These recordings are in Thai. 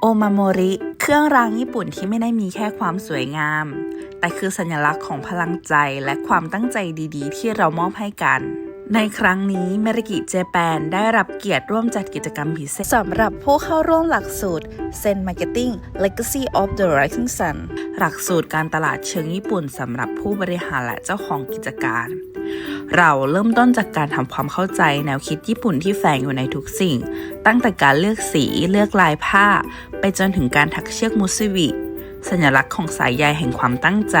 โอมาโมริ เครื่องรางญี่ปุ่นที่ไม่ได้มีแค่ความสวยงาม แต่คือสัญลักษณ์ของพลังใจและความตั้งใจดีๆ ที่เรามอบให้กัน ในครั้งนี้เมริกิเจแปนได้รับเกียรติร่วมจัดกิจกรรมพิเศษสำหรับผู้เข้าร่วมหลักสูตร Zen Marketing Legacy of the Rising Sun หลักสูตรการตลาดเชิงญี่ปุ่นสำหรับผู้บริหารและเจ้าของกิจการ เราเริ่มต้นจากการทำความเข้าใจแนวคิดญี่ปุ่นที่แฝงอยู่ในทุกสิ่ง ตั้งแต่การเลือกสีเลือกลายผ้า ไปจนถึงการถักเชือกมุสวิสัญลักษณ์ของสายใยแห่งความตั้งใจ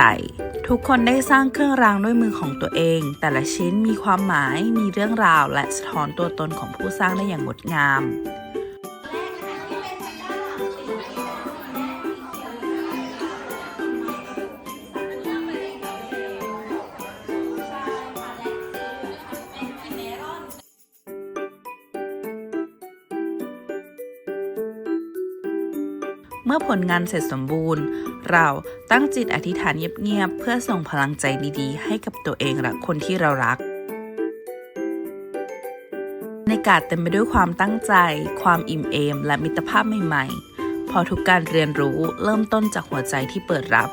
ทุกคนได้สร้างเครื่องรางด้วยมือของตัวเอง แต่ละชิ้นมีความหมายมีเรื่องราวและสะท้อนตัวตนของผู้สร้างได้อย่างงดงาม เมื่อผลงานเสร็จสมบูรณ์ เราตั้งจิตอธิษฐานเงียบๆเพื่อส่งพลังใจดีๆ ให้กับตัวเองและคนที่เรารักในกาศเต็มไปด้วยความตั้งใจ ความอิ่มเอม และมิตรภาพใหม่ๆ พอทุกการเรียนรู้เริ่มต้นจากหัวใจที่เปิดรับ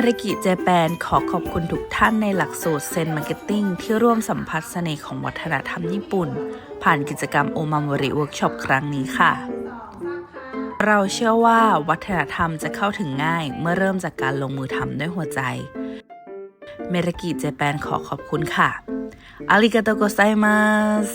เมริกิเจแปนขอขอบคุณทุกท่านในหลักสูตรเซนมาร์เก็ตติ้งที่ร่วมสัมผัสเสน่ห์ของวัฒนธรรมญี่ปุ่น ผ่านกิจกรรมโอมามริเวิร์กช็อปครั้งนี้ค่ะ เราเชื่อว่าวัฒนธรรมจะเข้าถึงง่ายเมื่อเริ่มจากการลงมือทำด้วยหัวใจเมริกิเจแปนขอขอบคุณค่ะอาริกาโตโกไซมัส